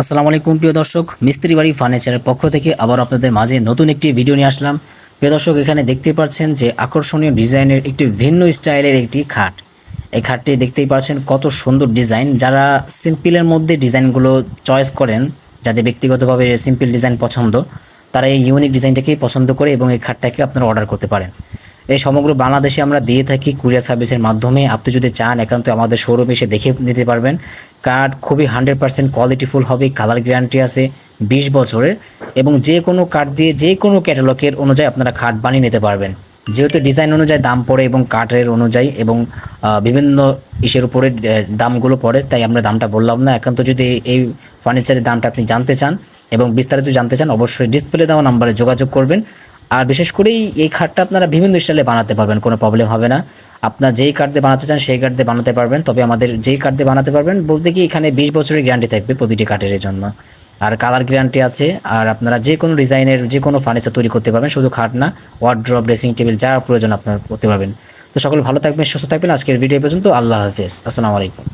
আসসালামু আলাইকুম, প্রিয় দর্শক। মিস্ত্রি বাড়ি ফার্নিচারের পক্ষ থেকে আবার আপনাদের মাঝে নতুন একটি ভিডিও নিয়ে আসলাম। প্রিয় দর্শক, এখানে দেখতে পাচ্ছেন যে আকর্ষণীয় ডিজাইনের একটি ভিন্ন স্টাইলের একটি খাট। এই খাটটি দেখতেই পাচ্ছেন কত সুন্দর ডিজাইন। যারা সিম্পলের মধ্যে ডিজাইনগুলো চয়েস করেন, যাদের ব্যক্তিগতভাবে সিম্পল ডিজাইন পছন্দ, তারা এই ইউনিক ডিজাইনটাকেই পছন্দ করে এবং এই খাটটাকে আপনারা অর্ডার করতে পারেন। এই সমগ্র বাংলাদেশে আমরা দিয়ে থাকি কুরিয়ার সার্ভিসের মাধ্যমে। আপনি যদি চান, একান্ত আমাদের শোরুমে এসে দেখে নিতে পারবেন। কার্ড খুবই হান্ড্রেড পার্সেন্ট কোয়ালিটিফুল হবে কালার গ্যারান্টি আছে বিশ বছরের এবং যে কোনো কার্ড দিয়ে যে কোনো ক্যাটালগের অনুযায়ী আপনারা খাট বানিয়ে নিতে পারবেন। যেহেতু ডিজাইন অনুযায়ী দাম পড়ে এবং কাঠের অনুযায়ী এবং বিভিন্ন ইসের উপরে দামগুলো পড়ে, তাই আমরা দামটা বললাম না। একান্ত যদি এই ফার্নিচারের দামটা আপনি জানতে চান এবং বিস্তারিত জানতে চান, অবশ্যই ডিসপ্লে দেওয়া নাম্বারে যোগাযোগ করবেন। আর বিশেষ করেই এই খাটটা আপনারা বিভিন্ন স্টাইলে বানাতে পারবেন, কোনো প্রবলেম হবে না। আপনার যেই কার্ড দিয়ে বানাতে চান, সেই কার্ড দিয়ে বানাতে পারবেন। তবে আমাদের যেই কার্ড দিয়ে বানাতে পারবেন, বলতে কি এখানে বিশ বছরের গ্যারান্টি থাকবে প্রতিটি কাঠের জন্য। আর কালার গ্যারান্টি আছে, আর আপনারা যে কোনো ডিজাইনের যে কোনো ফার্নিচার তৈরি করতে পারবেন, শুধু খাট না ওয়ার্ড্রপ ড্রেসিং টেবিল যা প্রয়োজন আপনার করতে পারবেন। তো সকল ভালো থাকবেন, সুস্থ থাকবেন। আজকের ভিডিও পর্যন্ত। আল্লাহ হাফেজ। আসসালামু আলাইকুম।